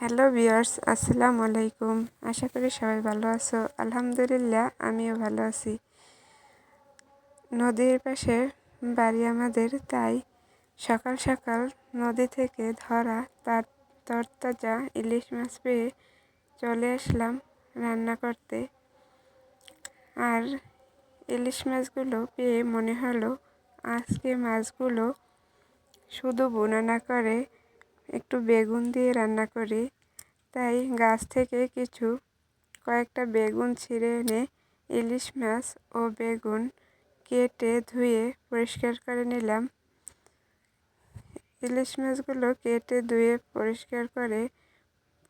Hello বিয়ার্স আসসালামু আলাইকুম। আশা করি সবাই ভালো আছো। আলহামদুলিল্লাহ, আমিও ভালো আছি। নদীর পাশে বাড়ি আমাদের, তাই সকাল সকাল নদী থেকে ধরা তার তরতাজা ইলিশ মাছ পেয়ে চলে আসলাম রান্না করতে। আর ইলিশ মাছগুলো পেয়ে মনে হলো আজকে মাছগুলো শুধু বোনা না করে একটু বেগুন দিয়ে রান্না করি। তাই গাছ থেকে কিছু, কয়েকটা বেগুন ছিঁড়ে এনে ইলিশ মাছ ও বেগুন কেটে ধুয়ে পরিষ্কার করে নিলাম। ইলিশ মাছগুলো কেটে ধুয়ে পরিষ্কার করে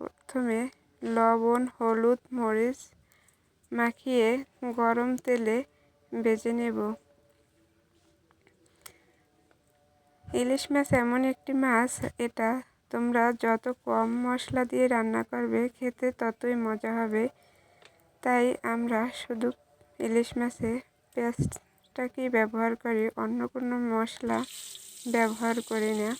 প্রথমে লবণ, হলুদ, মরিচ মাখিয়ে গরম তেলে ভেজে নেব। ইলিশ মাছ এমন একটি মাছ, এটা তোমরা যত কম মশলা দিয়ে রান্না করবে, খেতে ততই মজা হবে। তাই আমরা শুধু ইলিশ মাছে পেঁয়াজটাকেই ব্যবহার করি, অন্য কোনো মশলা ব্যবহার করি না।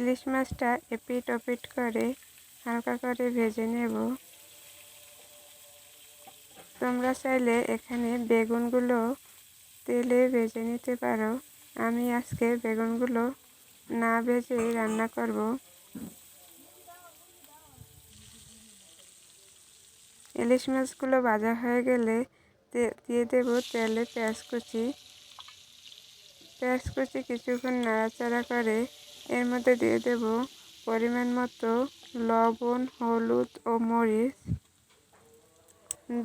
ইলিশ মাছটা এপিট ওপিট করে হালকা করে ভেজে নেব। তোমরা চাইলে এখানে বেগুনগুলো তেলে ভেজে নিতে পারো। আমি আজকে বেগুনগুলো না ভেজে রান্না করব। ইলিশ মাছগুলো ভাজা হয়ে গেলে দিয়ে দেব তেলে পেঁয়াজ কুচি। পেঁয়াজ কুচি কিছুক্ষণ নাড়াচাড়া করে এর মধ্যে দিয়ে দেব পরিমাণ মতো লবণ, হলুদ ও মরিচ।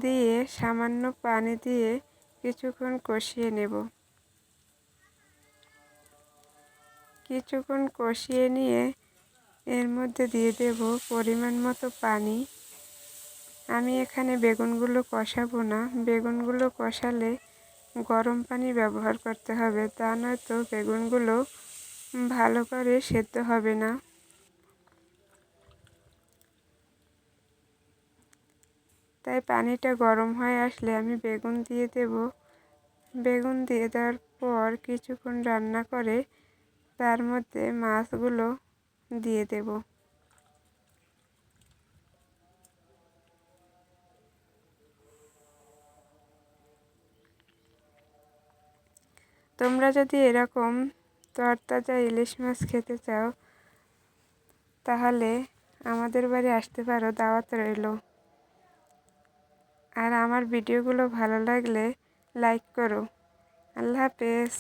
দিয়ে সামান্য পানি দিয়ে কিছুক্ষণ কষিয়ে নেব। কিছুক্ষণ কষিয়ে নিয়ে এর মধ্যে দিয়ে দেব পরিমাণ মতো পানি। আমি এখানে বেগুনগুলো কষাবো না। বেগুনগুলো কষালে গরম পানি ব্যবহার করতে হবে। তা নয়তো বেগুনগুলো ভালো করে সেদ্ধ হবে না। তাই পানিটা গরম হয়ে আসলে আমি বেগুন দিয়ে দেব। বেগুন দিয়ে দেওয়ার পর কিছুক্ষণ রান্না করে তার মধ্যে মাছগুলো দিয়ে দেব। তোমরা যদি এরকম তরতাজা ইলিশ মাছ খেতে চাও, তাহলে আমাদের বাড়ি আসতে পারো, দাওয়াত রইল। আর আমার ভিডিওগুলো ভালো লাগলে লাইক করো। আল্লাহ হাফেজ।